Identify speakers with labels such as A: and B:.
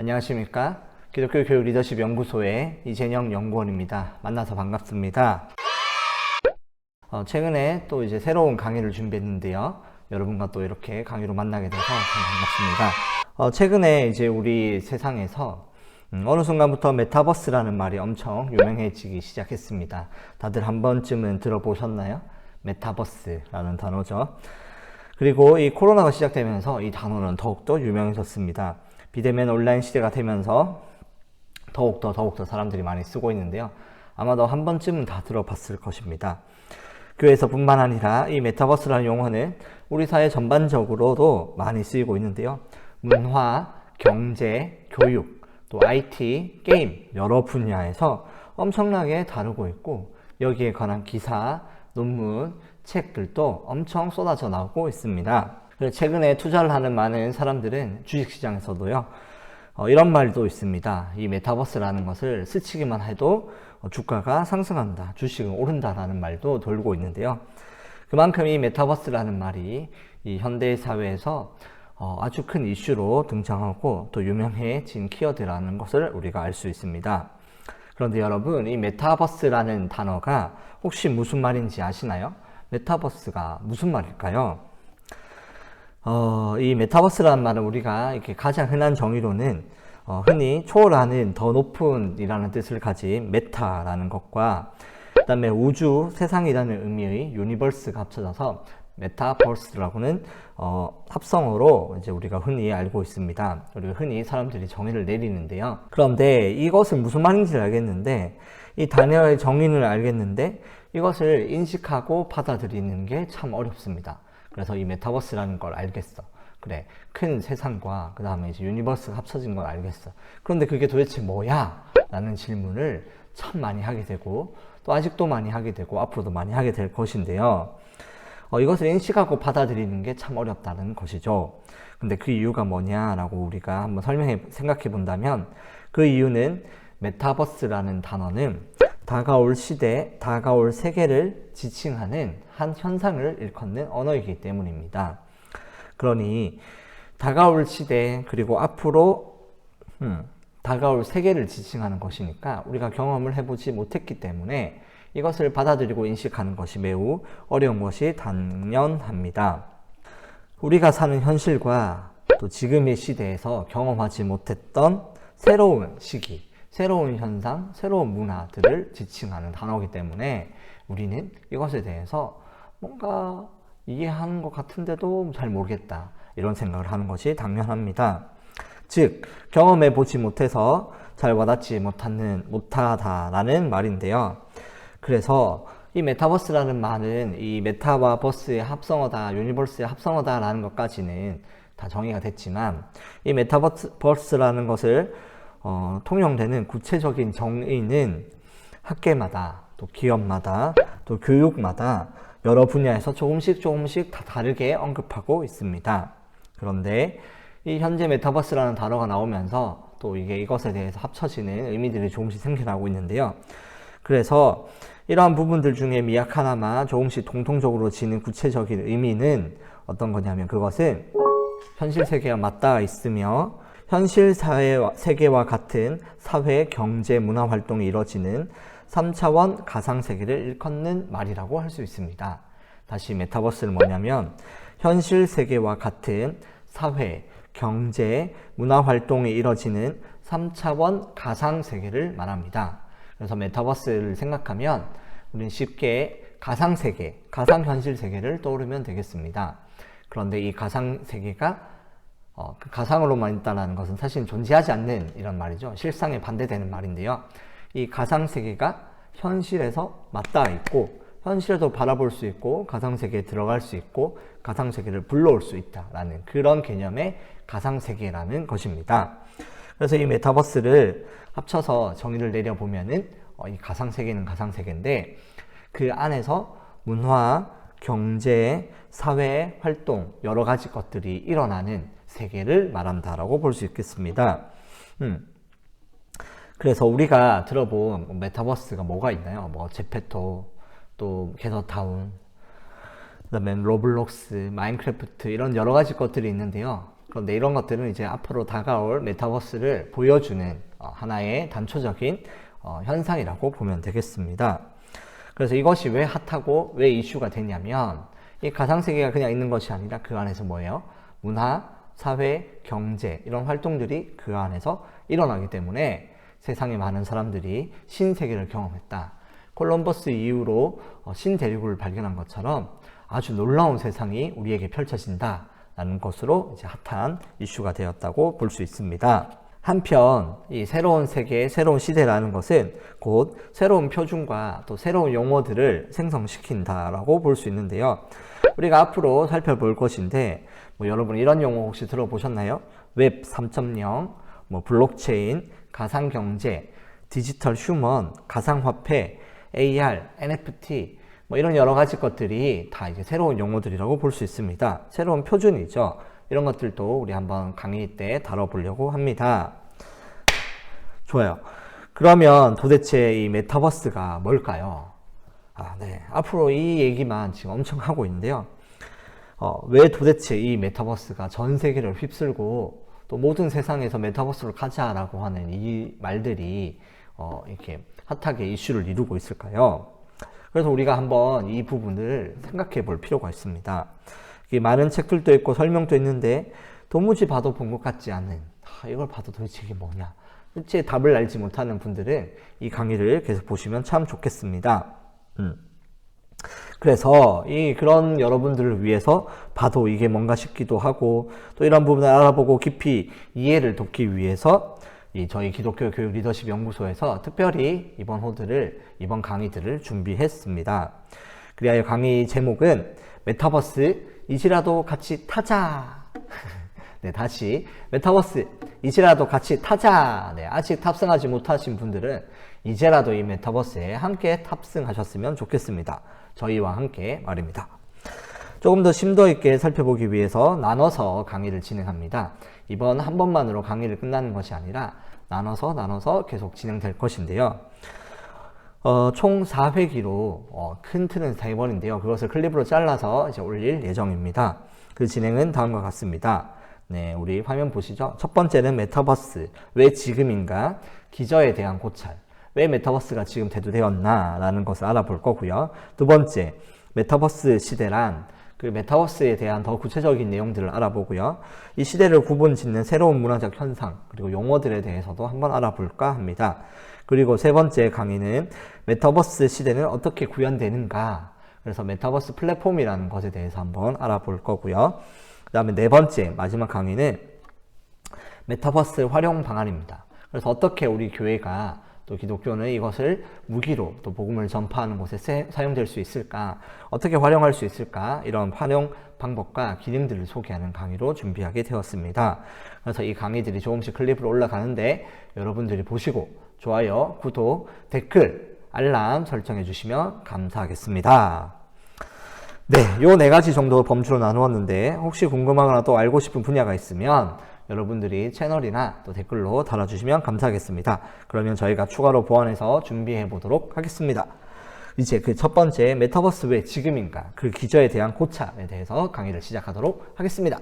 A: 안녕하십니까. 기독교 교육 리더십 연구소의 이재영 연구원입니다. 만나서 반갑습니다. 어, 최근에 또 이제 새로운 강의를 준비했는데요. 여러분과 또 이렇게 강의로 만나게 돼서 참 반갑습니다. 어, 최근에 이제 우리 세상에서 음, 어느 순간부터 메타버스라는 말이 엄청 유명해지기 시작했습니다. 다들 한 번쯤은 들어보셨나요? 메타버스라는 단어죠. 그리고 이 코로나가 시작되면서 이 단어는 더욱더 유명해졌습니다. 비대면 온라인 시대가 되면서 더욱더 더욱더 사람들이 많이 쓰고 있는데요. 아마도 한 번쯤은 다 들어봤을 것입니다. 교회에서뿐만 아니라 이 메타버스라는 용어는 우리 사회 전반적으로도 많이 쓰이고 있는데요. 문화, 경제, 교육, 또 IT, 게임 여러 분야에서 엄청나게 다루고 있고 여기에 관한 기사, 논문, 책들도 엄청 쏟아져 나오고 있습니다. 최근에 투자를 하는 많은 사람들은 주식시장에서도요, 어, 이런 말도 있습니다. 이 메타버스라는 것을 스치기만 해도 어, 주가가 상승한다, 주식은 오른다라는 말도 돌고 있는데요. 그만큼 이 메타버스라는 말이 이 현대 사회에서 어, 아주 큰 이슈로 등장하고 또 유명해진 키워드라는 것을 우리가 알 수 있습니다. 그런데 여러분, 이 메타버스라는 단어가 혹시 무슨 말인지 아시나요? 메타버스가 무슨 말일까요? 어, 이 메타버스라는 말은 우리가 이렇게 가장 흔한 정의로는 어, 흔히 초월하는 더 높은이라는 뜻을 가진 메타라는 것과 그다음에 우주 세상이라는 의미의 유니버스가 합쳐져서 메타버스라고는 어, 합성어로 이제 우리가 흔히 알고 있습니다. 그리고 흔히 사람들이 정의를 내리는데요. 그런데 이것은 무슨 말인지 알겠는데 이 단어의 정의를 알겠는데 이것을 인식하고 받아들이는 게 참 어렵습니다. 그래서 이 메타버스라는 걸 알겠어. 그래. 큰 세상과 그 다음에 이제 유니버스가 합쳐진 걸 알겠어. 그런데 그게 도대체 뭐야? 라는 질문을 참 많이 하게 되고 또 아직도 많이 하게 되고 앞으로도 많이 하게 될 것인데요. 어, 이것을 인식하고 받아들이는 게 참 어렵다는 것이죠. 근데 그 이유가 뭐냐라고 우리가 한번 설명해 생각해 본다면 그 이유는 메타버스라는 단어는 다가올 시대, 다가올 세계를 지칭하는 한 현상을 일컫는 언어이기 때문입니다. 그러니 다가올 시대 그리고 앞으로 음, 다가올 세계를 지칭하는 것이니까 우리가 경험을 해보지 못했기 때문에 이것을 받아들이고 인식하는 것이 매우 어려운 것이 당연합니다. 우리가 사는 현실과 또 지금의 시대에서 경험하지 못했던 새로운 시기, 새로운 현상, 새로운 문화들을 지칭하는 단어이기 때문에 우리는 이것에 대해서 뭔가 이해하는 것 같은데도 잘 모르겠다. 이런 생각을 하는 것이 당연합니다. 즉, 경험해 보지 못해서 잘 와닿지 못하는, 못하다라는 말인데요. 그래서 이 메타버스라는 말은 이 메타와 버스의 합성어다, 유니버스의 합성어다라는 것까지는 다 정의가 됐지만 이 메타버스라는 것을 어, 통용되는 구체적인 정의는 학계마다 또 기업마다 또 교육마다 여러 분야에서 조금씩 조금씩 다 다르게 언급하고 있습니다. 그런데 이 현재 메타버스라는 단어가 나오면서 또 이게 이것에 대해서 합쳐지는 의미들이 조금씩 생겨나고 있는데요. 그래서 이러한 부분들 중에 미약 하나만 조금씩 공통적으로 지는 구체적인 의미는 어떤 거냐면 그것은 현실 세계와 맞닿아 있으며 현실 사회 세계와 같은 사회, 경제, 문화 활동이 이뤄지는 3차원 가상 세계를 일컫는 말이라고 할 수 있습니다. 다시 메타버스는 뭐냐면 현실 세계와 같은 사회, 경제, 문화 활동이 이뤄지는 3차원 가상 세계를 말합니다. 그래서 메타버스를 생각하면 우리는 쉽게 가상 세계, 가상 현실 세계를 떠오르면 되겠습니다. 그런데 이 가상 세계가 어, 그 가상으로만 있다는 것은 사실 존재하지 않는 이런 말이죠. 실상에 반대되는 말인데요. 이 가상 세계가 현실에서 맞닿아 있고 현실에도 바라볼 수 있고 가상 세계에 들어갈 수 있고 가상 세계를 불러올 수 있다라는 그런 개념의 가상 세계라는 것입니다. 그래서 이 메타버스를 합쳐서 정의를 내려 보면은 어, 이 가상 세계는 가상 세계인데 그 안에서 문화, 경제, 사회 활동 여러 가지 것들이 일어나는 세계를 말한다라고 볼 수 있겠습니다. 음. 그래서 우리가 들어본 메타버스가 뭐가 있나요? 뭐 제페토, 또 게더타운, 그다음에 로블록스, 마인크래프트 이런 여러 가지 것들이 있는데요. 그런데 이런 것들은 이제 앞으로 다가올 메타버스를 보여주는 어, 하나의 단초적인 어, 현상이라고 보면 되겠습니다. 그래서 이것이 왜 핫하고 왜 이슈가 되냐면 이 가상세계가 그냥 있는 것이 아니라 그 안에서 뭐예요? 문화, 사회, 경제 이런 활동들이 그 안에서 일어나기 때문에 세상에 많은 사람들이 신세계를 경험했다. 콜럼버스 이후로 어, 신대륙을 발견한 것처럼 아주 놀라운 세상이 우리에게 펼쳐진다라는 것으로 이제 핫한 이슈가 되었다고 볼 수 있습니다. 한편 이 새로운 세계, 새로운 시대라는 것은 곧 새로운 표준과 또 새로운 용어들을 생성시킨다라고 볼 수 있는데요. 우리가 앞으로 살펴볼 것인데 뭐 여러분 이런 용어 혹시 들어보셨나요? 웹 3.0, 뭐 블록체인, 가상 경제, 디지털 휴먼, 가상 화폐, AR, NFT 뭐 이런 여러 가지 것들이 다 이제 새로운 용어들이라고 볼 수 있습니다. 새로운 표준이죠. 이런 것들도 우리 한번 강의 때 다뤄보려고 합니다. 좋아요. 그러면 도대체 이 메타버스가 뭘까요? 아, 네. 앞으로 이 얘기만 지금 엄청 하고 있는데요. 어, 왜 도대체 이 메타버스가 전 세계를 휩쓸고 또 모든 세상에서 메타버스로 가자라고 하는 이 말들이 어, 이렇게 핫하게 이슈를 이루고 있을까요? 그래서 우리가 한번 이 부분을 생각해 볼 필요가 있습니다. 많은 책들도 있고 설명도 있는데 도무지 봐도 본 것 같지 않은 아, 이걸 봐도 도대체 이게 뭐냐 실제 답을 알지 못하는 분들은 이 강의를 계속 보시면 참 좋겠습니다. 음. 그래서 이 그런 여러분들을 위해서 봐도 이게 뭔가 싶기도 하고 또 이런 부분을 알아보고 깊이 이해를 돕기 위해서 이 저희 기독교 교육 리더십 연구소에서 특별히 이번 호들을 이번 강의들을 준비했습니다. 그리하여 강의 제목은 메타버스 이지라도 같이 타자. 네, 다시 메타버스 이제라도 같이 타자. 네, 아직 탑승하지 못하신 분들은 이제라도 이 메타버스에 함께 탑승하셨으면 좋겠습니다. 저희와 함께 말입니다. 조금 더 심도 있게 살펴보기 위해서 나눠서 강의를 진행합니다. 이번 한 번만으로 강의를 끝나는 것이 아니라 나눠서 나눠서 계속 진행될 것인데요. 어, 총 4회기로 어, 큰 틀은 3번인데요. 그것을 클립으로 잘라서 이제 올릴 예정입니다. 그 진행은 다음과 같습니다. 네, 우리 화면 보시죠. 첫 번째는 메타버스. 왜 지금인가? 기저에 대한 고찰. 왜 메타버스가 지금 대두되었나? 라는 것을 알아볼 거고요. 두 번째, 메타버스 시대란 그 메타버스에 대한 더 구체적인 내용들을 알아보고요. 이 시대를 구분 짓는 새로운 문화적 현상, 그리고 용어들에 대해서도 한번 알아볼까 합니다. 그리고 세 번째 강의는 메타버스 시대는 어떻게 구현되는가. 그래서 메타버스 플랫폼이라는 것에 대해서 한번 알아볼 거고요. 그 다음에 네 번째, 마지막 강의는 메타버스 활용 방안입니다. 그래서 어떻게 우리 교회가 또 기독교는 이것을 무기로 또 복음을 전파하는 곳에 세, 사용될 수 있을까? 어떻게 활용할 수 있을까? 이런 활용 방법과 기능들을 소개하는 강의로 준비하게 되었습니다. 그래서 이 강의들이 조금씩 클립으로 올라가는데 여러분들이 보시고 좋아요, 구독, 댓글, 알람 설정해 주시면 감사하겠습니다. 네, 요 네 가지 정도 범주로 나누었는데 혹시 궁금하거나 또 알고 싶은 분야가 있으면 여러분들이 채널이나 또 댓글로 달아주시면 감사하겠습니다. 그러면 저희가 추가로 보완해서 준비해 보도록 하겠습니다. 이제 그 첫 번째 메타버스 왜 지금인가 그 기저에 대한 고찰에 대해서 강의를 시작하도록 하겠습니다.